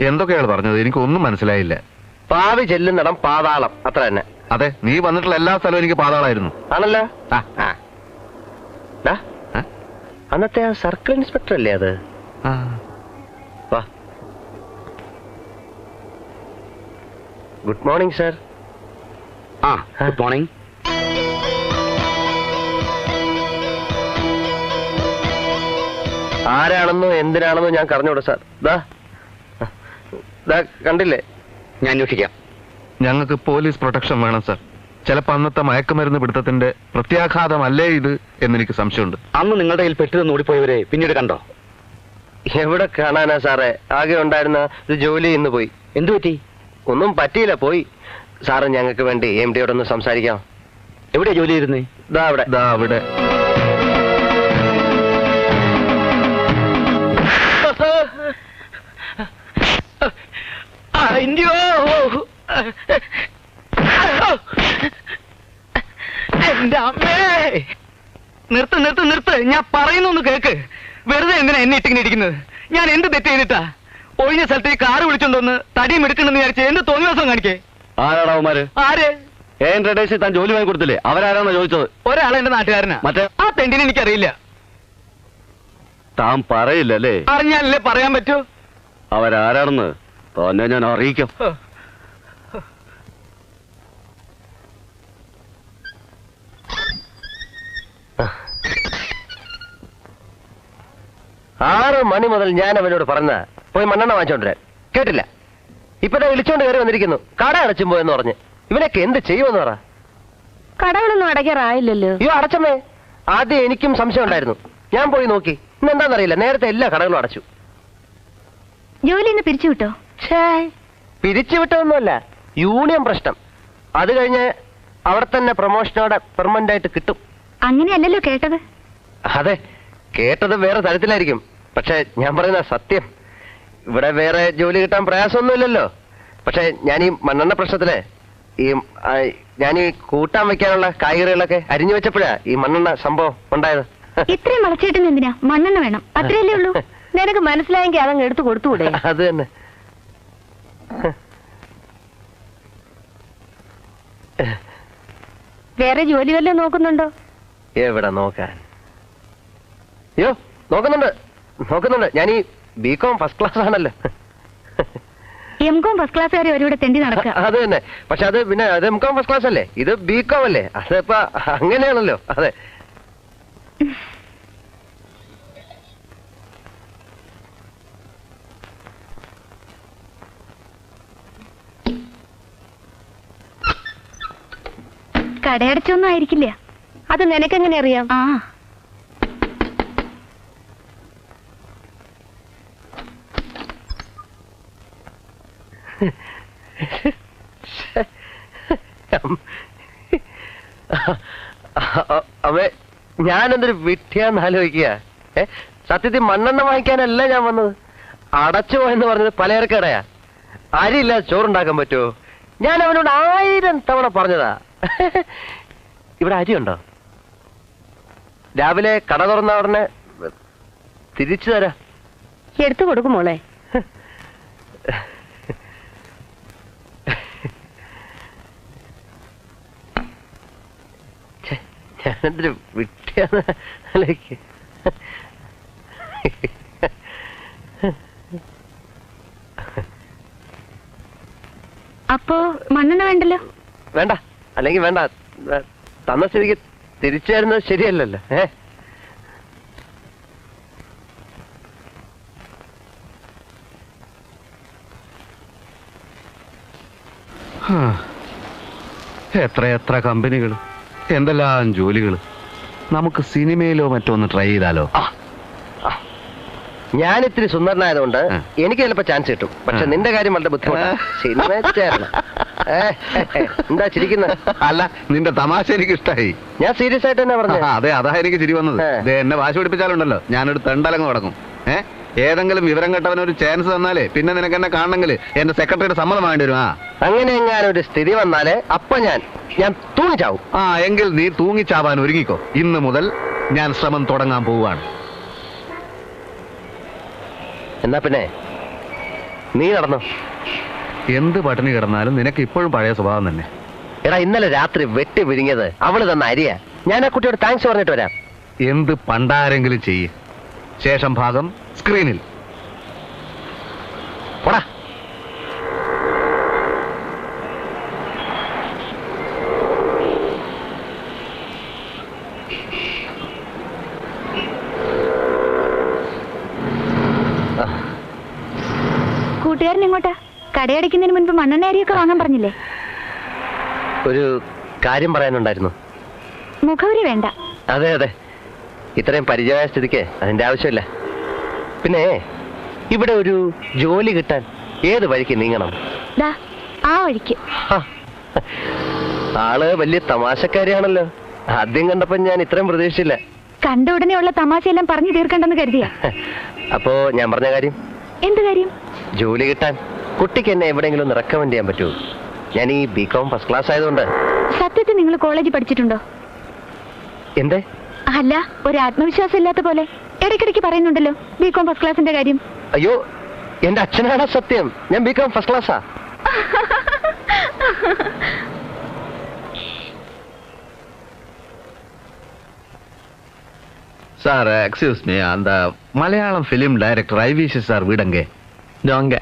എന്തൊക്കെയാണ് പറഞ്ഞത്? എനിക്കൊന്നും മനസ്സിലായില്ല. പാവി ചെല്ലുന്നിടം പാതാളം. അത്ര തന്നെ. അതെ നീ വന്നിട്ടുള്ള എല്ലാ സ്ഥലവും എനിക്ക് പാതാളായിരുന്നു. ആണല്ലോ? അന്നത്തെ ആ സർക്കിൾ ഇൻസ്പെക്ടർ അല്ലേ അത്? ആ. വാ. Good morning sir. ആ ഗുഡ് മോർണിംഗ്. ആരാണെന്നോ എന്തിനാണെന്നോ ഞാൻ കറഞ്ഞൂടാ സാർ. ദാ. കണ്ടില്ലേ? ഞാൻ അന്വേഷിക്കാം. ഞങ്ങൾക്ക് പോലീസ് പ്രൊട്ടക്ഷൻ വേണം സർ. ചിലപ്പോ അന്നത്തെ മയക്കുമരുന്ന് പിടുത്തത്തിന്റെ പ്രത്യാഘാതമല്ലേ ഇത് എന്നെനിക്ക് സംശയമുണ്ട്. അന്ന് നിങ്ങളുടെ കയ്യിൽ പെട്ടിരുന്ന് ഓടിപ്പോയവരെ പിന്നീട് കണ്ടോ? എവിടെ കാണാനാ സാറേ? ആകെ ഉണ്ടായിരുന്ന ഇത് ജോലി ഇന്ന് പോയി. എന്തു പറ്റി? ഒന്നും പറ്റിയില്ല പോയി. സാറ് ഞങ്ങൾക്ക് വേണ്ടി എം ഡിയോടൊന്ന് സംസാരിക്കാം. എവിടെ ജോലി ഇരുന്നേ ദാ അവിടെ. ദാ അവിടെ. അയ്യോ. എന്റെ അമ്മേ. നിർത്ത് നിർത്ത് നിർത്ത്. ഞാൻ പറയുന്നൊന്ന് കേക്ക്. വെറുതെ എന്തിനാ എന്നെ ഇട്ടിങ്ങനെ ഇരിക്കുന്നത്? ഞാൻ എന്ത് തെറ്റ് ചെയ്തിട്ടാ? ഒഴിഞ്ഞ സ്ഥലത്ത് ഈ കാറ് വിളിച്ചോണ്ടൊന്ന് തടിയും എടുക്കണമെന്ന് വിചാരിച്ച് എന്ത് തോന്നിയ ദിവസം കാണിക്കേ? ആരാടാ അവന്മാര്? ആര്? എ എൻ താൻ ജോലി വാങ്ങി കൊടുത്തില്ലേ? അവരാരാണോ ചോദിച്ചത്? ഒരാളെ എന്റെ നാട്ടുകാരനാ. മറ്റേ? ആ തെണ്ടിനെ എനിക്കറിയില്ല. താൻ പറയില്ലല്ലേ? അറിഞ്ഞാലല്ലേ പറയാൻ പറ്റൂ? അവരാരാണെന്ന്? തന്നെ ഞാൻ അറിയിക്കാം. ആറ് മണി മുതൽ ഞാൻ അവനോട് പറഞ്ഞ പോയി മണ്ണെണ്ണ വാങ്ങിച്ചോണ്ടിരാൻ കേട്ടില്ല. ഇപ്പൊ ഞാൻ വിളിച്ചോണ്ട് കയറി വന്നിരിക്കുന്നു. കട അടച്ചും പോയെന്ന് പറഞ്ഞ്. ഇവനൊക്കെ എന്ത് ചെയ്യുമെന്ന് പറ. കടകളൊന്നും അടയ്ക്കാറായില്ലല്ലോ. അയ്യോ അടച്ചമ്മേ. ആദ്യം എനിക്കും സംശയം ഉണ്ടായിരുന്നു. ഞാൻ പോയി നോക്കി. ഇന്ന് എന്താണെന്നറിയില്ല നേരത്തെ എല്ലാ കടകളും അടച്ചു. ജോലി ഇന്ന് പിരിച്ചുവിട്ടോ? പിരിച്ചുവിട്ടതൊന്നുമല്ല യൂണിയൻ പ്രശ്നം. അത് കഴിഞ്ഞ് അവിടെ തന്നെ പ്രൊമോഷനോടെ പെർമനന്റ് ആയിട്ട് കിട്ടും. അങ്ങനെയല്ലല്ലോ കേട്ടത്. അതെ കേട്ടത് വേറെ തരത്തിലായിരിക്കും. പക്ഷെ ഞാൻ പറയുന്ന സത്യം. ഇവിടെ വേറെ ജോലി കിട്ടാൻ പ്രയാസമൊന്നുമില്ലല്ലോ. പക്ഷെ ഞാൻ ഈ മണ്ണെണ്ണ പ്രശ്നത്തിൽ ഈ ഞാൻ ഈ കൂട്ടാൻ വെക്കാനുള്ള കായ്കറികളൊക്കെ അരിഞ്ഞു വെച്ചപ്പോഴാ ഈ മണ്ണെണ്ണ സംഭവം ഉണ്ടായത്. ഇത്രയും വളച്ചേട്ടുന്ന എന്തിനാ? മണ്ണെണ്ണ വേണം. അത്രയല്ലേ ഉള്ളൂ. നിനക്ക് മനസ്സിലായെങ്കിൽ അതങ്ങ് എടുത്തു കൊടുത്തുകൂടെ? അത് തന്നെ. വേറെ ജോലി വല്ലതും നോക്കുന്നുണ്ടോ? എവിടെ നോക്കാൻ? അയ്യോ നോക്കുന്നുണ്ട്. നോക്കുന്നുണ്ട്. ഞാൻ ഈ ബികോം ഫസ്റ്റ് ക്ലാസ് ആണല്ലോ എംകോം ഫസ്റ്റ് ക്ലാസ്സുകാരെ ഒരുവിടെ തെണ്ടി നടക്കുക. അത് തന്നെ. പക്ഷെ അത് പിന്നെ അത് എംകോം ഫസ്റ്റ് ക്ലാസ് അല്ലേ? ഇത് ബികോം അല്ലേ? അതിപ്പോ അങ്ങനെയാണല്ലോ. അതെ. കടയടച്ചൊന്നും ആയിരിക്കില്ല. അത് നിനക്കെങ്ങനെ അറിയാം? ആ. അമ്മേ ഞാനെന്തൊരു വിട്ടിയാന്ന് ആലോചിക്കുക ഏ? സത്യത്തിൽ മണ്ണെണ്ണ വാങ്ങിക്കാനല്ല ഞാൻ വന്നത്. അടച്ചു പോയെന്ന് പറഞ്ഞത് പലചരക്കടയാ അരിയില്ലാതെ ചോറുണ്ടാക്കാൻ പറ്റുമോ? ഞാൻ അവനോട് ആയിരം തവണ പറഞ്ഞതാ. ഇവിടെ അരിയുണ്ടോ? രാവിലെ കട തുറന്ന ഉടനെ തിരിച്ചു തരാ. എടുത്തു കൊടുക്കും മോളെ. ഞാനെന്തൊരു വിട്ടിയാന്ന് അപ്പോ മണ്ണെണ്ണ വേണ്ടല്ലോ? വേണ്ട. അല്ലെങ്കിൽ വേണ്ട. തന്ന സ്ഥിതിക്ക് തിരിച്ചു തരുന്നത് ശരിയല്ലല്ലോ. ഏ? ഹാ. എത്ര എത്ര കമ്പനികൾ എന്തെല്ലാം ജോലികൾ. നമുക്ക് സിനിമയിലോ മറ്റോ ഒന്ന് ട്രൈ ചെയ്താലോ? ഞാൻ ഇത്തിരി സുന്ദരനായതുകൊണ്ട് എനിക്ക് ചിലപ്പോ ചാൻസ് കിട്ടും. പക്ഷെ. നിന്റെ കാര്യം വളരെ ബുദ്ധിമുട്ടാണ് ആ. സിനിമ ചേരണം എന്താ ചിരിക്കുന്നത് അല്ല നിന്റെ തമാശ എനിക്ക് ഇഷ്ടായി ഞാൻ സീരിയസ് ആയിട്ട് തന്നെ പറഞ്ഞു. അതെ അതാ എനിക്ക് ചിരി വന്നത്. എന്നെ വാശി പിടിപ്പിച്ചാലുണ്ടല്ലോ. ഞാനൊരു തെണ്ടലങ്ങ് തുടങ്ങും ഏതെങ്കിലും വിവരം കേട്ടവനൊരു ചാൻസ് തന്നാലേ പിന്നെ നിനക്ക് എന്നെ കാണണമെങ്കിൽ എന്റെ സെക്രട്ടറിയുടെ സമ്മതം വേണ്ടി വരും ആ. അങ്ങനെ എങ്ങാനും ഒരു സ്ഥിതി വന്നാലേ അപ്പൊ ഞാൻ ഞാൻ തൂങ്ങിച്ചാവും. ആ എങ്കിൽ നീ തൂങ്ങിച്ചാവാൻ ഒരുങ്ങിക്കോ. ഇന്ന് മുതൽ ഞാൻ ശ്രമം തുടങ്ങാൻ പോവുകയാണ്. എന്നാ പിന്നെ? നീ നടന്നു. എന്ത് പട്ടിണി കിടന്നാലും നിനക്ക് ഇപ്പോഴും പഴയ സ്വഭാവം തന്നെ. എടാ ഇന്നലെ രാത്രി വെട്ടി വിഴുങ്ങിയത് അവൾ തന്ന അരിയ. ഞാൻ ആ കുട്ടിയോട് താങ്ക്സ് പറഞ്ഞിട്ട് വരാം. എന്ത് പണ്ടാരെങ്കിലും ചെയ്യേ. ശേഷം ഭാഗം സ്ക്രീനിൽ പോടാ. കടയടയ്ക്കുന്നതിന് മുൻപ് മണ്ണെണ്ണ അരിയൊക്കെ വാങ്ങാൻ പറഞ്ഞില്ലേ? ഒരു കാര്യം പറയാനുണ്ടായിരുന്നു. മുഖവരി വേണ്ട. അതെ അതെ. ഇത്രയും പരിചയമായ സ്ഥിതിക്ക് അതിന്റെ ആവശ്യമില്ല. പിന്നെ ഇവിടെ ഒരു ജോലി കിട്ടാൻ ഏത് വഴിക്ക് നീങ്ങണം? ദാ ആ വഴിക്ക്. ഹ, ആൾ വലിയ തമാശക്കാരിയാണല്ലോ. ആദ്യം കണ്ടപ്പോ ഞാൻ ഇത്രയും പ്രതീക്ഷിച്ചില്ല. കണ്ട ഉടനെയുള്ള തമാശയെല്ലാം പറഞ്ഞു തീർക്കണ്ടെന്ന് കരുതിയ. അപ്പോ ഞാൻ പറഞ്ഞ കാര്യം? എന്ത് കാര്യം? ജോലി കിട്ടാൻ. കുട്ടിക്ക് എന്നെ എവിടെയെങ്കിലും ഒന്ന് റെക്കമെൻഡ് ചെയ്യാൻ പറ്റുമോ ഞാൻ ഈ ബി കോം ഫസ്റ്റ് ക്ലാസ് ആയതുകൊണ്ട് സത്യത്തിൽ നിങ്ങൾ കോളേജിൽ പഠിച്ചിട്ടുണ്ടോ എന്തേ അല്ല ഒരു ആത്മവിശ്വാസം ഇല്ലാത്ത പോലെ ഇടയ്ക്കിടയ്ക്ക് പറയുന്നുണ്ടല്ലോ ബി കോം ഫസ്റ്റ് ക്ലാസിന്റെ കാര്യം അയ്യോ എന്റെ അച്ഛനാണ് സത്യം ഞാൻ B com first ക്ലാസ്സാ sir excuse me அந்த Malayalam film director I V Sasi sir வீடங்கே Jonga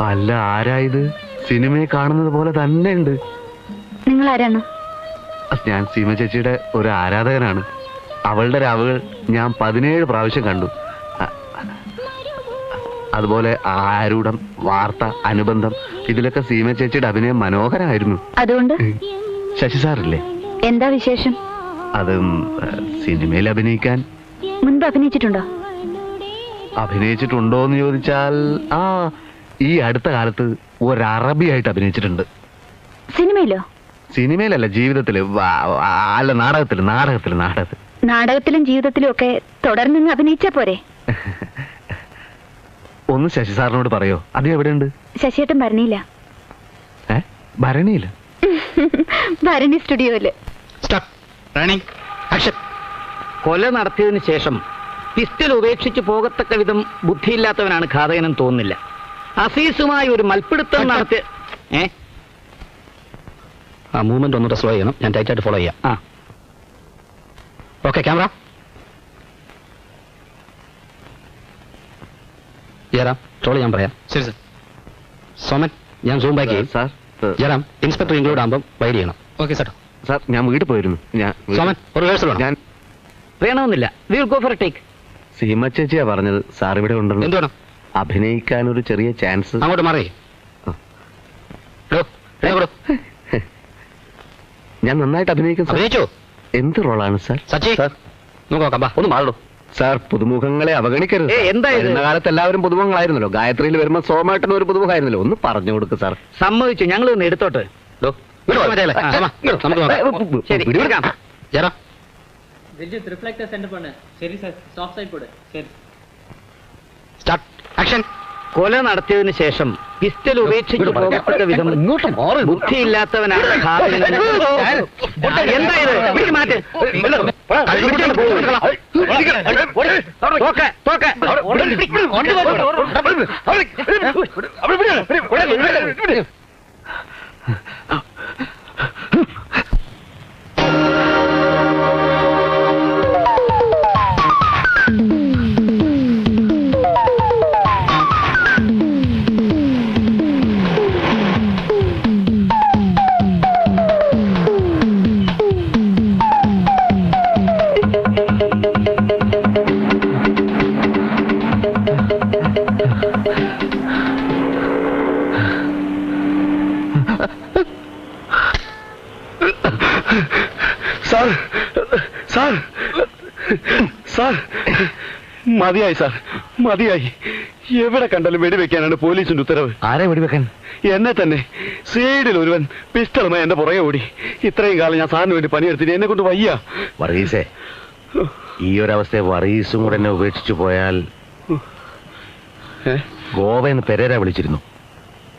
അല്ല ആരായത് സിനിമയെ കാണുന്നത് പോലെ തന്നെ ഉണ്ട്. നിങ്ങൾ ആരാണ് ഞാൻ സീമ ചേച്ചിയുടെ ഒരു ആരാധകനാണ്. അവളുടെ രാവുകൾ ഞാൻ പതിനേഴ് പ്രാവശ്യം കണ്ടു. അതുപോലെ ആരൂഢം വാർത്ത അനുബന്ധം ഇതിലൊക്കെ സീമ ചേച്ചിയുടെ അഭിനയം മനോഹരമായിരുന്നു. അതുകൊണ്ട്? ശശി സാറില്ലേ? എന്താ വിശേഷം? അതും സിനിമയിൽ അഭിനയിക്കാൻ. മുൻപ് അഭിനയിച്ചിട്ടുണ്ടോ? അഭിനയിച്ചിട്ടുണ്ടോ എന്ന് ചോദിച്ചാൽ ആ ഈ അടുത്ത കാലത്ത് ഒരു അറബിയായിട്ട് അഭിനയിച്ചിട്ടുണ്ട്. സിനിമയിലോ? സിനിമയിലല്ല ജീവിതത്തിൽ. വാ- വാ- അല്ല നാടകത്തിൽ നാടകത്തിൽ നാടകത്തിൽ നാടകത്തിലും ജീവിതത്തിലും ഒക്കെ തുടർന്ന് അഭിനയിച്ചാ പോരെ? ഒന്ന് ശശി സാറിനോട് പറയോ? അത് എവിടെയുണ്ട്? ശശിയേട്ടൻ ഭരണിയില്ല ഏ? ഭരണിയില്ല ഭരണി സ്റ്റുഡിയോയിൽ. കൊല നടത്തിയതിനു ശേഷം പിസ്റ്റൽ ഉപേക്ഷിച്ച് പോകത്തക്ക വിധം ബുദ്ധിയില്ലാത്തവനാണ് ഘാതകനെന്ന് തോന്നുന്നില്ല. അസീസുമായി ഒരു മൽപ്പിടുത്തം നടത്തി ഏ? ആ മൂവ്മെന്റ് ഒന്നുകൂടെ സ്ലോ ചെയ്യണം. ഞാൻ ടൈറ്റ് ആയിട്ട് ഫോളോ ചെയ്യാം. ആ. ഓക്കെ ക്യാമറ ജയറാം ട്രോൾ ഞാൻ പറയാം. ശരി സർ സോമൻ ഞാൻ സൂം ബാക്ക് ചെയ്യും. സാർ ജയറാം ഇൻസ്പെക്ടർ ഇൻക്ലൂഡ് ആകുമ്പോൾ വൈഡ് ചെയ്യണം. ഓക്കെ സാർ സാർ ഞാൻ വീട്ടിൽ പോയിരുന്നു. ഞാൻ സോമൻ ഒരു റിഹേഴ്സൽ ഞാൻ വേണമെന്നില്ല. Will go for take Seema ചേച്ചിയാ പറഞ്ഞത്. സാർ ഇവിടെ ഉണ്ടെന്ന് എന്താണ് അഭിനയിക്കാൻ ഒരു ചെറിയ ചാൻസ്. അങ്ങോട്ട് മാറി. ഞാൻ നന്നായിട്ട് അഭിനയിക്കും അഭിനയിച്ചോ? എന്ത് റോളാണ് സാർ? സച്ചി സാർ. നമുക്ക് ബാ ഒന്ന് മാറു സാർ പുതുമുഖങ്ങളെ അവഗണിക്കരുത് എന്തായിരുന്നു കാലത്ത് എല്ലാവരും പുതുമുഖങ്ങളായിരുന്നല്ലോ. ഗായത്രിയിൽ വരുമ്പോ സോമാട്ടൻ ഒരു പുതുമുഖമായിരുന്നല്ലോ. ഒന്ന് പറഞ്ഞു കൊടുക്ക് സാർ. സമ്മതിച്ചു ഞങ്ങൾ ഒന്ന് എടുത്തോട്ട് ശരി. ரிஜித் ரிஃப்ளெக்டர் சென்ட் பண்ணு சரி சார் சாஃப்ட் சைட் போடு சரி സ്റ്റാർട്ട് ആക്ഷൻ കൊല നടത്തിയതിനു ശേഷം പിസ്റ്റൽ ഉപേക്ഷിച്ചു പോകത്തക്ക വിധം ഇങ്ങോട്ട് മാറി ബുദ്ധിയില്ലാത്തവനാണ് എന്താ ഇത് പിടിച്ചു മാറ്റ് അവിടെ സാർ. മതിയായി സാർ. മതിയായി. എവിടെ കണ്ടാലും വെടിവെക്കാനാണ് പോലീസിന്റെ ഉത്തരവ്. ആരെ വെടിവെക്കാൻ? എന്നെ തന്നെ. സൈഡിൽ ഒരുവൻ പിസ്റ്റളുമായി എന്റെ പുറകെ ഓടി. ഇത്രയും കാലം ഞാൻ സാറിന് വേണ്ടി പണിയെടുത്തിട്ട് എന്നെ കൊണ്ട് വയ്യ. വർഗീസേ ഈ ഒരവസ്ഥയെ വർഗീസും കൂടെ എന്നെ ഉപേക്ഷിച്ചു പോയാൽ ഗോവ എന്ന് പെരേര വിളിച്ചിരുന്നു.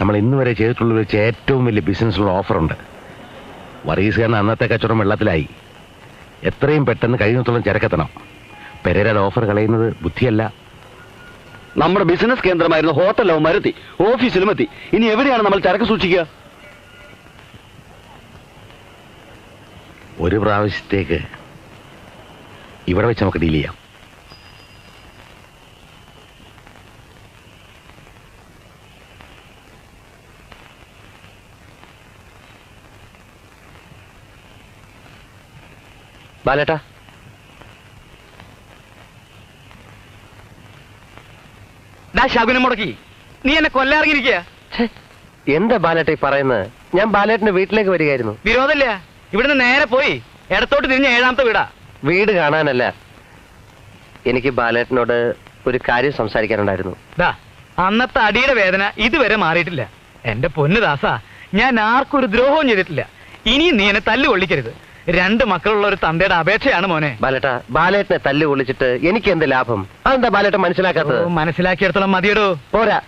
നമ്മൾ ഇന്ന് വരെ ചെയ്തിട്ടുള്ള വെച്ച് ഏറ്റവും വലിയ ബിസിനസ്സിലുള്ള ഓഫറുണ്ട്. വർഗീസ് കാരണം അന്നത്തെ കച്ചവടം വെള്ളത്തിലായി. എത്രയും പെട്ടെന്ന് കഴിയുന്നിടത്തോളം ചരക്കെത്തണം. പെരേരയുടെ ഓഫർ കളയുന്നത് ബുദ്ധിയല്ല. നമ്മുടെ ബിസിനസ് കേന്ദ്രമായിരുന്ന ഹോട്ടലോ മരുത്തി ഓഫീസിലും എത്തി. ഇനി എവിടെയാണ് നമ്മൾ ചരക്ക് സൂക്ഷിക്കുക? ഒരു പ്രാവശ്യത്തേക്ക് ഇവിടെ വെച്ച് നമുക്ക് ഡീൽ ചെയ്യാം. ബാലേട്ടാ. ശകുനം മുടക്കി. നീ എന്നെ കൊല്ലാറിങ്ങിരിക്കുക എന്താ ബാലേട്ട പറയുന്നത് ഞാൻ ബാലേട്ടന്റെ വീട്ടിലേക്ക് വരികയായിരുന്നു. വിരോധമില്ല. ഇവിടുന്ന് നേരെ പോയി. ഇടത്തോട്ട് തിരിഞ്ഞ ഏഴാമത്തെ വീടാ. വീട് കാണാനല്ല. എനിക്ക് ബാലേട്ടനോട് ഒരു കാര്യം സംസാരിക്കാനുണ്ടായിരുന്നു. ദാ അന്നത്തെ അടിയുടെ വേദന ഇതുവരെ മാറിയിട്ടില്ല. എന്റെ പൊന്നു ദാസ ഞാൻ ആർക്കൊരു ദ്രോഹവും ചെയ്തിട്ടില്ല. ഇനിയും നീ എന്നെ തല്ലു കൊള്ളിക്കരുത് രണ്ട് മക്കളുള്ള ഒരു തന്തയുടെ അപേക്ഷയാണ് മോനെ. ബാലേട്ട ബാലേട്ടനെ തല്ലു കൊള്ളിച്ചിട്ട് എനിക്ക് എന്ത് ലാഭം? അതെന്താ ബാലേട്ട മനസ്സിലാക്കാത്തത്? മനസ്സിലാക്കിയെടുത്തോളം മതിയടോ. പോരാ.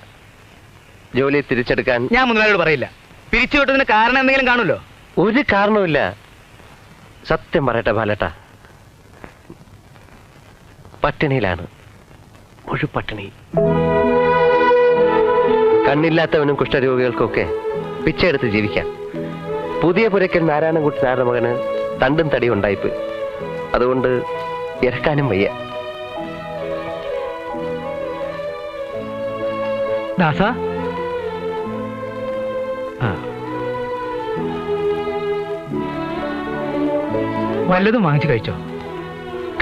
ജോലി തിരിച്ചെടുക്കാൻ ഞാൻ മുതലാളിയോട് പറയില്ല. പിരിച്ചുവിട്ടതിന് കാരണം എന്തെങ്കിലും കാണുമല്ലോ? ഒരു കാരണവുമില്ല. സത്യം പറയട്ടെ ബാലേട്ട. പട്ടിണിയിലാണ്. ഒരു പട്ടിണി. കണ്ണില്ലാത്തവനും കുഷ്ഠരോഗികൾക്കൊക്കെ പിച്ചെടുത്ത് ജീവിക്കാം. പുതിയ പുരക്കൻ നാരായണൻകുട്ടി നാരായണ മകന് തണ്ടും തടി ഉണ്ടായിപ്പോയി. അതുകൊണ്ട് ഇറക്കാനും വയ്യ. ദാസ? വല്ലതും വാങ്ങിച്ചു കഴിച്ചോ?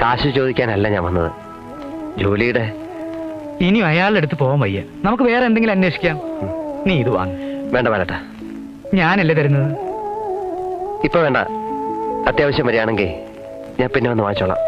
കാശ് ചോദിക്കാനല്ല ഞാൻ വന്നത്. ജോലിയുടെ. ഇനി അയാളുടെ അടുത്ത് പോകാൻ വയ്യ. നമുക്ക് വേറെ എന്തെങ്കിലും അന്വേഷിക്കാം. നീ ഇത് വാങ്ങ. വേണ്ട ബാലേട്ട ഞാനല്ലേ തരുന്നത്? ഇപ്പൊ വേണ്ട. അത്യാവശ്യം വരികയാണെങ്കിൽ ഞാൻ പിന്നെ വന്ന് വാങ്ങിച്ചോളാം.